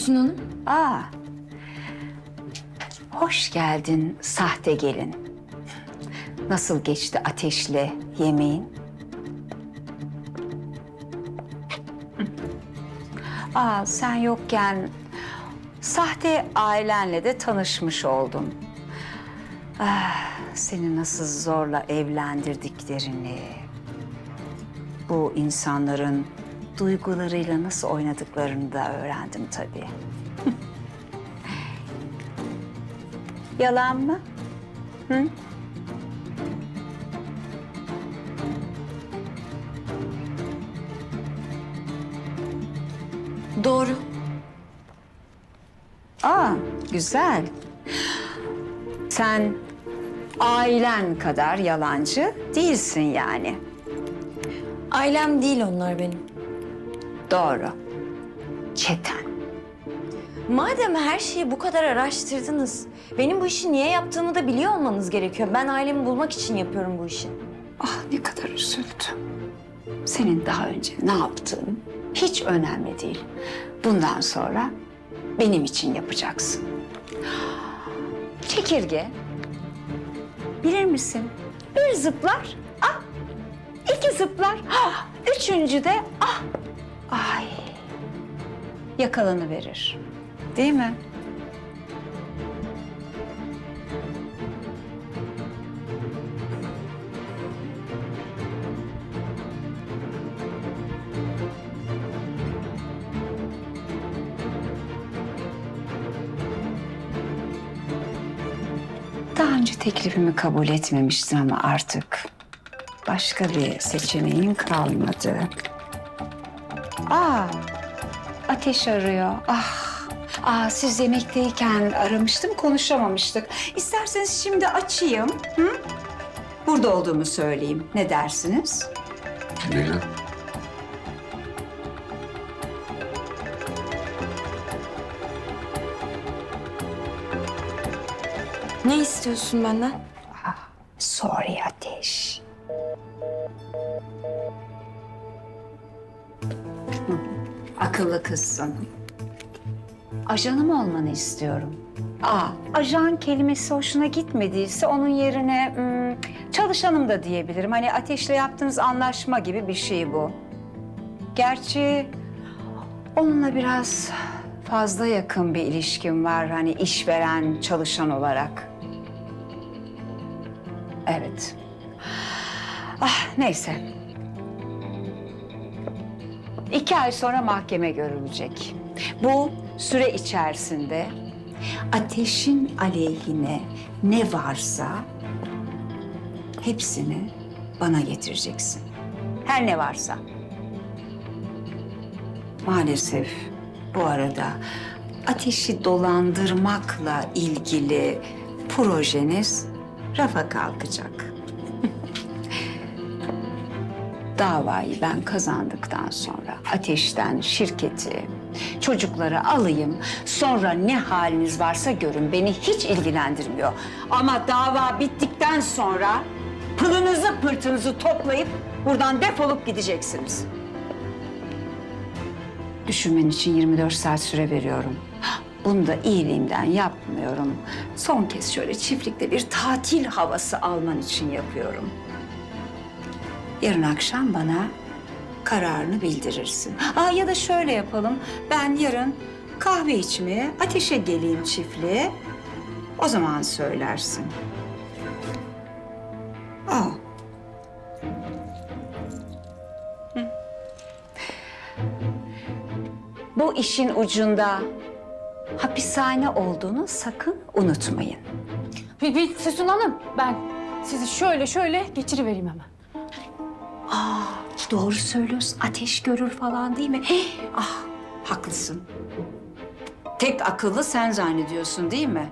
Füsun Hanım. Aa. Hoş geldin sahte gelin. Nasıl geçti ateşle yemeğin? Aa sen yokken sahte ailenle de tanışmış oldum. Ah, seni nasıl zorla evlendirdiklerini, bu insanların duygularıyla nasıl oynadıklarını da öğrendim tabii. Yalan mı? Hı? Doğru. Aa, güzel. Sen ailen kadar yalancı değilsin yani. Ailem değil onlar benim. Doğru. Çeten. Madem her şeyi bu kadar araştırdınız, benim bu işi niye yaptığımı da biliyor olmanız gerekiyor. Ben ailemi bulmak için yapıyorum bu işi. Ah ne kadar üzüldüm. Senin daha önce ne yaptığın hiç önemli değil. Bundan sonra benim için yapacaksın. Çekirge. Bilir misin? Bir zıplar. Ah. İki zıplar. Ah. Üçüncü de ah. Ay. Yakalanı verir. Değil mi? Daha önce teklifimi kabul etmemiştin ama artık başka bir seçeneğin kalmadı. Aa, ateş arıyor. Ah, aa, siz yemekteyken aramıştım, konuşamamıştık. İsterseniz şimdi açayım. Hı? Burada olduğumu söyleyeyim. Ne dersiniz? Leyla. Ne istiyorsun benden? Sorry Akıllı kızsın. Ajanım olmanı istiyorum. Aa, ajan kelimesi hoşuna gitmediyse onun yerine hmm, çalışanım da diyebilirim. Hani ateşle yaptığınız anlaşma gibi bir şey bu. Gerçi onunla biraz fazla yakın bir ilişkim var. Hani işveren çalışan olarak. Evet. Ah neyse. İki ay sonra mahkeme görülecek. Bu süre içerisinde ateşin aleyhine ne varsa hepsini bana getireceksin. Her ne varsa. Maalesef bu arada ateşi dolandırmakla ilgili projeniz rafa kalkacak. Davayı ben kazandıktan sonra ateşten şirketi, çocukları alayım. Sonra ne haliniz varsa görün. Beni hiç ilgilendirmiyor. Ama dava bittikten sonra pılınızı pırtınızı toplayıp buradan defolup gideceksiniz. Düşünmen için 24 saat süre veriyorum. Bunu da iyiliğimden yapmıyorum. Son kez şöyle çiftlikte bir tatil havası alman için yapıyorum. Yarın akşam bana kararını bildirirsin. Aa, ya da şöyle yapalım. Ben yarın kahve içmeye, ateşe geleyim çiftliğe. O zaman söylersin. Aa. Hı. Bu işin ucunda hapishane olduğunu sakın unutmayın. Bir, bir Füsun Hanım ben sizi şöyle şöyle geçirivereyim hemen. Doğru söylüyorsun. Ateş görür falan değil mi? Heh, ah, haklısın. Tek akıllı sen zannediyorsun değil mi?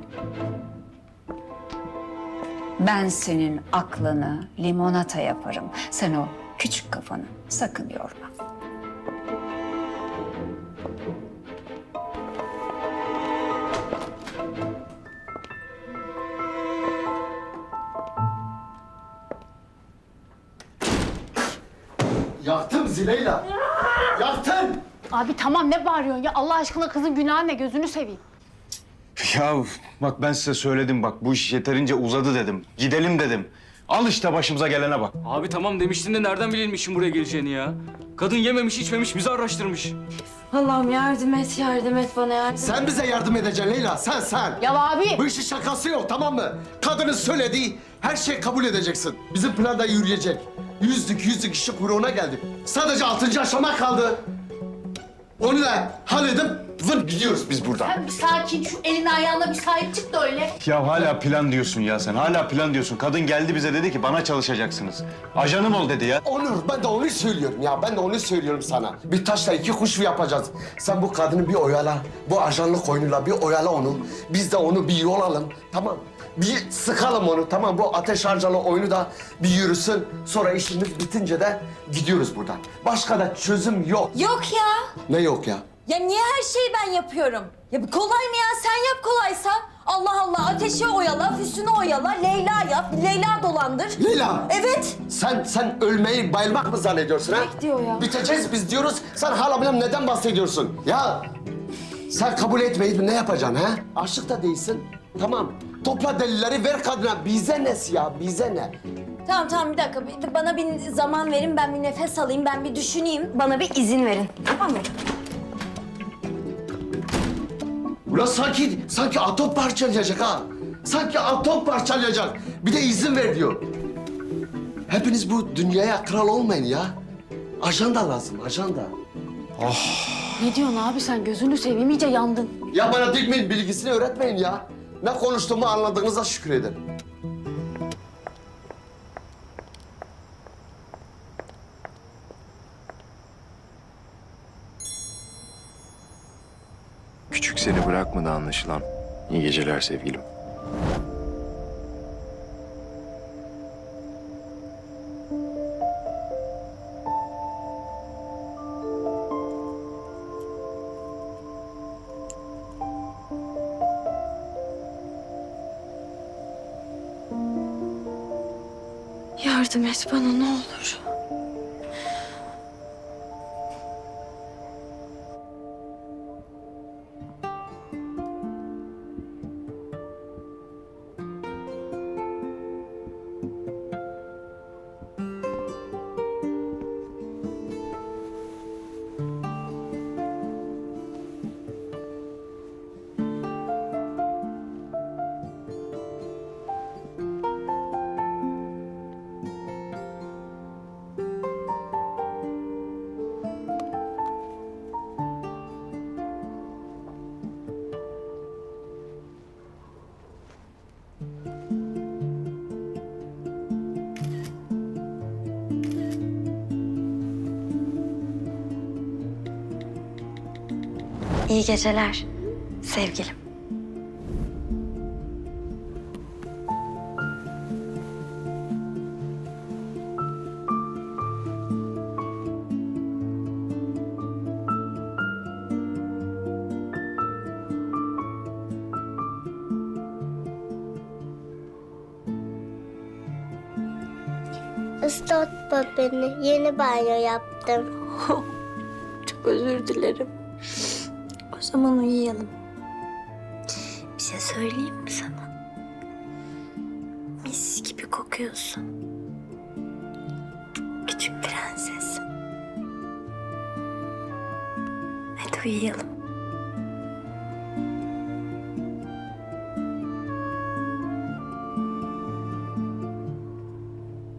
Ben senin aklını limonata yaparım. Sen o küçük kafanı sakın yorma. Zileyla. Yaktın. Abi tamam ne bağırıyorsun ya? Allah aşkına kızın günahı ne? Gözünü seveyim. Ya bak ben size söyledim bak bu iş yeterince uzadı dedim. Gidelim dedim. Al işte başımıza gelene bak. Abi tamam demiştin de nereden bilelim işin buraya geleceğini ya? Kadın yememiş içmemiş bizi araştırmış. Allah'ım yardım et, yardım et bana yardım Sen bize yardım edeceksin Leyla, sen sen. Ya abi. Bu işin şakası yok tamam mı? Kadının söylediği her şeyi kabul edeceksin. Bizim planda yürüyecek. Yüzlük yüzlük işi kuyruğuna geldik. Sadece altıncı aşama kaldı. Onu da halledip vın gidiyoruz biz buradan. Sen bir sakin şu elini ayağına bir sahip çık da öyle. Ya hala plan diyorsun ya sen. Hala plan diyorsun. Kadın geldi bize dedi ki bana çalışacaksınız. Ajanım ol dedi ya. Onur ben de onu söylüyorum ya. Ben de onu söylüyorum sana. Bir taşla iki kuş yapacağız. Sen bu kadını bir oyala. Bu ajanlık oyunuyla bir oyala onu. Biz de onu bir yol alalım. Tamam. Bir sıkalım onu tamam. Bu ateş harcalı oyunu da bir yürüsün. Sonra işimiz bitince de gidiyoruz buradan. Başka da çözüm yok. Yok ya. Ne yok ya? Ya niye her şeyi ben yapıyorum? Ya bu kolay mı ya? Sen yap kolaysa. Allah Allah ateşi oyala, Füsun'u oyala, Leyla yap, Leyla dolandır. Leyla. Evet. Sen sen ölmeyi bayılmak mı zannediyorsun ha? Bek diyor ya. Biteceğiz biz diyoruz. Sen hala bilmem neden bahsediyorsun? Ya sen kabul etmeyip ne yapacaksın ha? Aşık da değilsin. Tamam. Topla delilleri ver kadına. Bize ne ya? Bize ne? Tamam tamam bir dakika. Bir- Bana bir zaman verin, ben bir nefes alayım, ben bir düşüneyim. Bana bir izin verin. Tamam mı? Ulan sanki, sanki atom parçalayacak ha. Sanki atom parçalayacak. Bir de izin ver diyor. Hepiniz bu dünyaya kral olmayın ya. Ajanda lazım, ajanda. Ne diyorsun abi sen? Gözünü seveyim iyice yandın. Ya bana dikmeyin, bilgisini öğretmeyin ya. Ne konuştuğumu anladığınıza şükür edin. Anlaşılan. İyi geceler sevgilim. Yardım et bana ne olur. İyi geceler sevgilim. Islatma beni. Yeni banyo yaptım. Çok özür dilerim. Zaman uyuyalım. Bir şey söyleyeyim mi sana? Mis gibi kokuyorsun. Küçük prenses. Hadi uyuyalım.